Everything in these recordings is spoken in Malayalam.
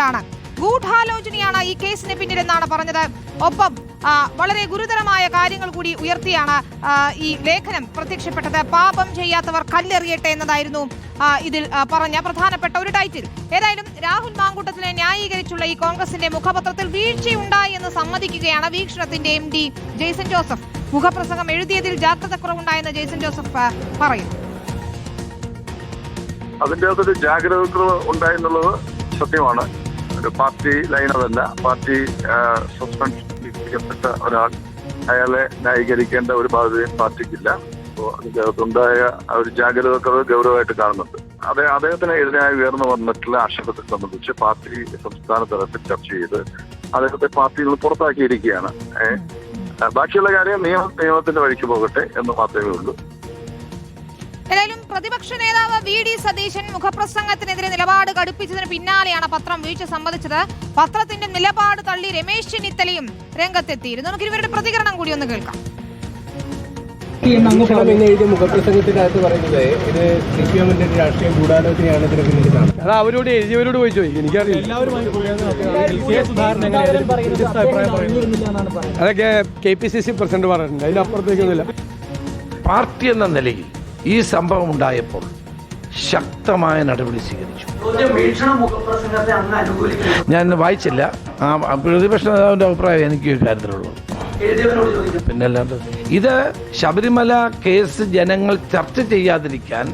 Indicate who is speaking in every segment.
Speaker 1: കൊണ്ടാണ്. ഗൂഢാലോചനയാണ് ഈ കേസിന് പിന്നിലെന്നാണ് പറഞ്ഞത്. ഒപ്പം വളരെ ഗുരുതരമായ കാര്യങ്ങൾ കൂടി ഉയർത്തിയാണ് ഈ ലേഖനം പ്രത്യക്ഷപ്പെട്ടത്. പാപം ചെയ്യാത്തവർ കല്ലെറിയട്ടെ എന്നതായിരുന്നു ഇതിൽ പറഞ്ഞ പ്രധാനപ്പെട്ട ഒരു ടൈറ്റിൽ. ഏതായാലും രാഹുൽ മാങ്കൂട്ടത്തിനെ ന്യായീകരിച്ചുള്ള ഈ കോൺഗ്രസിന്റെ മുഖപത്രത്തിൽ വീഴ്ചയുണ്ടായി എന്ന് സമ്മതിക്കുകയാണ് വീക്ഷണത്തിന്റെ എം ഡി ജെയ്സൺ ജോസഫ്. മുഖപ്രസംഗം എഴുതിയതിൽ ജാഗ്രത കുറവുണ്ടായെന്ന് ജെയ്സൺ ജോസഫ് പറയുന്നു.
Speaker 2: അതിന്റെ അകത്തൊരു ജാഗ്രത ഉണ്ടായെന്നുള്ളത് സത്യമാണ്. ഒരു പാർട്ടി ലൈൻ അതല്ല. പാർട്ടി സസ്പെൻഷൻ ചെയ്യപ്പെട്ട ഒരാൾ അയാളെ ന്യായീകരിക്കേണ്ട ഒരു ബാധ്യതയും പാർട്ടിക്കില്ല. അപ്പോൾ അദ്ദേഹത്തുണ്ടായ ആ ഒരു ജാഗ്രത കുറവ് ഗൗരവമായിട്ട് കാണുന്നുണ്ട്. അതെ അദ്ദേഹത്തിന് എതിരായി ഉയർന്നു വന്നിട്ടുള്ള ആക്ഷേപത്തെ സംബന്ധിച്ച് പാർട്ടി സംസ്ഥാന തലത്തിൽ ചർച്ച ചെയ്ത് അദ്ദേഹത്തെ പാർട്ടിയിൽ നിന്ന് പുറത്താക്കിയിരിക്കുകയാണ്. ബാക്കിയുള്ള കാര്യം നിയമ നിയമത്തിന്റെ വഴിക്ക് പോകട്ടെ എന്ന് മാത്രമേ ഉള്ളൂ.
Speaker 1: ഏതായാലും പ്രതിപക്ഷ നേതാവ് വി ഡി സതീശൻ മുഖപ്രസംഗത്തിനെതിരെ നിലപാട് കടുപ്പിച്ചതിന് പിന്നാലെയാണ് പത്രം വീഴ്ച സമ്മതിച്ചത്. പത്രത്തിന്റെ നിലപാട് തള്ളി രമേശ് ചെന്നിത്തലയും രംഗത്തെത്തിയിരുന്നു. നമുക്ക് ഇവരുടെ പ്രതികരണം കൂടി ഒന്ന് കേൾക്കാം.
Speaker 3: മുഖപ്രസംഗത്തിനകത്ത് പറയുന്നത് ഇത് സി പി എമ്മിന്റെ രാഷ്ട്രീയ ഗൂഢാലോചനയാണ് ഇതിന് പിന്നിലാണ്
Speaker 4: അത് അവരോട് എഴുതിയവരോട് പോയി. ചോദിക്കും എനിക്കറിയില്ല അതൊക്കെ K P C C president പറഞ്ഞിട്ടുണ്ട്. അതിനപ്പുറത്തേക്കൊന്നുമില്ല
Speaker 5: പാർട്ടി എന്ന നിലയിൽ ഈ സംഭവം ഉണ്ടായപ്പോൾ ശക്തമായ നടപടി സ്വീകരിച്ചു. ഞാൻ ഇന്ന് വായിച്ചില്ല. ആ പ്രതിപക്ഷ നേതാവിന്റെ അഭിപ്രായം എനിക്ക് കാര്യത്തിലുള്ളൂ. പിന്നെ ഇത് ശബരിമല കേസ് ജനങ്ങൾ ചർച്ച ചെയ്യാതിരിക്കാൻ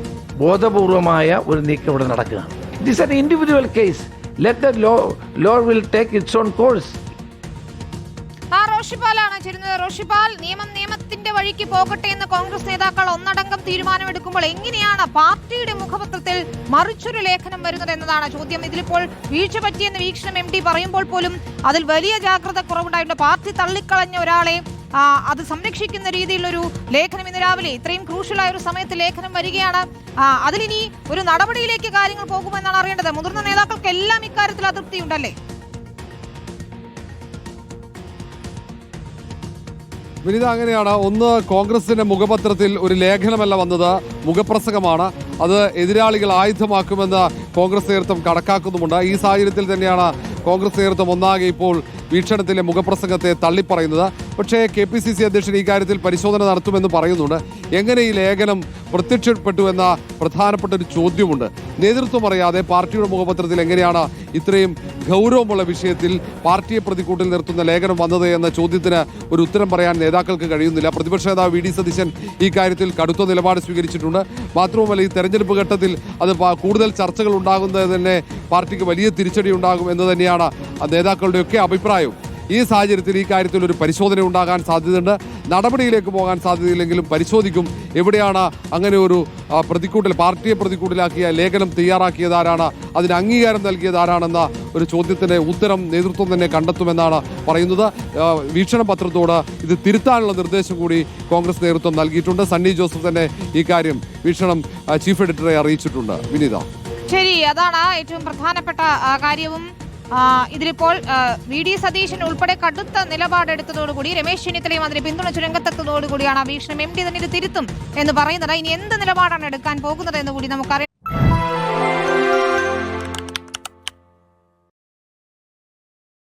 Speaker 5: ബോധപൂർവമായ ഒരു നീക്കം ഇവിടെ നടക്കുകയാണ്. It is an individual case let the law law will take its own course
Speaker 1: ആ റോഷിപ്പാലാണ് ചേരുന്നത്. റോഷിപ്പാൽ നിയമം നിയമത്തിന്റെ വഴിക്ക് പോകട്ടെ എന്ന് കോൺഗ്രസ് നേതാക്കൾ ഒന്നടങ്കം തീരുമാനമെടുക്കുമ്പോൾ എങ്ങനെയാണ് പാർട്ടിയുടെ മുഖപത്രത്തിൽ മറിച്ചൊരു ലേഖനം വരുന്നത് എന്നതാണ് ചോദ്യം. ഇതിലിപ്പോൾ വീഴ്ച പറ്റിയെന്ന് വീക്ഷണം എം പറയുമ്പോൾ പോലും അതിൽ വലിയ ജാഗ്രത കുറവുണ്ടായിട്ടുണ്ട്. പാർട്ടി തള്ളിക്കളഞ്ഞ ഒരാളെ അത് സംരക്ഷിക്കുന്ന രീതിയിലൊരു ലേഖനം ഇന്ന് രാവിലെ ഇത്രയും ക്രൂഷ്യലായ ഒരു സമയത്ത് ലേഖനം വരികയാണ്. അതിലിനി ഒരു നടപടിയിലേക്ക് കാര്യങ്ങൾ പോകുമെന്നാണ് അറിയേണ്ടത്. മുതിർന്ന നേതാക്കൾക്കെല്ലാം ഇക്കാര്യത്തിൽ അതൃപ്തിയുണ്ടല്ലേ?
Speaker 6: വിനിത അങ്ങനെയാണ് ഒന്ന് കോൺഗ്രസിന്റെ മുഖപത്രത്തിൽ ഒരു ലേഖനമല്ല വന്നത്. മുഖപ്രസംഗമാണ്. അത് എതിരാളികൾ ആയുധമാക്കുമെന്ന് കോൺഗ്രസ് നേതൃത്വം കണക്കാക്കുന്നുമുണ്ട്. ഈ സാഹചര്യത്തിൽ തന്നെയാണ് കോൺഗ്രസ് നേതൃത്വം ഒന്നാകെ ഇപ്പോൾ വീക്ഷണത്തിലെ മുഖപ്രസംഗത്തെ തള്ളിപ്പറയുന്നത്. പക്ഷേ കെ പി സി സി അധ്യക്ഷൻ ഈ കാര്യത്തിൽ പരിശോധന നടത്തുമെന്ന് പറയുന്നുണ്ട്. എങ്ങനെ ഈ ലേഖനം പ്രത്യക്ഷപ്പെട്ടു എന്ന പ്രധാനപ്പെട്ട ഒരു ചോദ്യമുണ്ട്. നേതൃത്വം അറിയാതെ പാർട്ടിയുടെ മുഖപത്രത്തിൽ എങ്ങനെയാണ് ഇത്രയും ഗൗരവമുള്ള വിഷയത്തിൽ പാർട്ടിയെ പ്രതിക്കൂട്ടിൽ നിർത്തുന്ന ലേഖനം വന്നത് എന്ന ചോദ്യത്തിന് ഒരു ഉത്തരം പറയാൻ നേതാക്കൾക്ക് കഴിയുന്നില്ല. പ്രതിപക്ഷ നേതാവ് വി ഡി സതീശൻ ഈ കാര്യത്തിൽ കടുത്ത നിലപാട് സ്വീകരിച്ചിട്ടുണ്ട്. മാത്രവുമല്ല ഈ തെരഞ്ഞെടുപ്പ് ഘട്ടത്തിൽ അത് കൂടുതൽ ചർച്ചകൾ ഉണ്ടാകുന്നത് തന്നെ പാർട്ടിക്ക് വലിയ തിരിച്ചടി ഉണ്ടാകും എന്ന് തന്നെയാണ് നേതാക്കളുടെയൊക്കെ അഭിപ്രായം ഈ സാഹചര്യത്തിൽ ഈ കാര്യത്തിൽ ഒരു പരിശോധന ഉണ്ടാകാൻ സാധ്യതയുണ്ട്. നടപടിയിലേക്ക് പോകാൻ സാധ്യതയില്ലെങ്കിലും പരിശോധിക്കും. എവിടെയാണ് അങ്ങനെ ഒരു പ്രതിക്കൂട്ടൽ പാർട്ടിയെ പ്രതിക്കൂട്ടിലാക്കിയ ലേഖനം തയ്യാറാക്കിയത് ആരാണ് അതിന് അംഗീകാരം നൽകിയതാരാണെന്ന ഒരു ചോദ്യത്തിന് ഉത്തരം നേതൃത്വം തന്നെ കണ്ടെത്തുമെന്നാണ് പറയുന്നത്. വീക്ഷണ പത്രത്തോട് ഇത് തിരുത്താനുള്ള നിർദ്ദേശം കൂടി കോൺഗ്രസ് നേതൃത്വം നൽകിയിട്ടുണ്ട്. സണ്ണി ജോസഫ് തന്നെ ഈ കാര്യം വീക്ഷണം ചീഫ് എഡിറ്ററെ അറിയിച്ചിട്ടുണ്ട്. വിനീത.
Speaker 1: ശരി അതാണ് ഏറ്റവും പ്രധാനപ്പെട്ട കാര്യവും. ഇതിലിപ്പോൾ വി ഡി സതീശൻ ഉൾപ്പെടെ കടുത്ത നിലപാടെടുത്തതോടുകൂടി രമേശ് ചെന്നിത്തലയും അതിനെ പിന്തുണച്ച് രംഗത്തെത്തുന്നതോടുകൂടിയാണ് ആ വീക്ഷണം. എം ഡി തന്നെ ഇത് തിരുത്തും എന്ന് പറയുന്നത് ഇനി എന്ത് നിലപാടാണ് എടുക്കാൻ പോകുന്നത് എന്ന് കൂടി നമുക്കറിയണം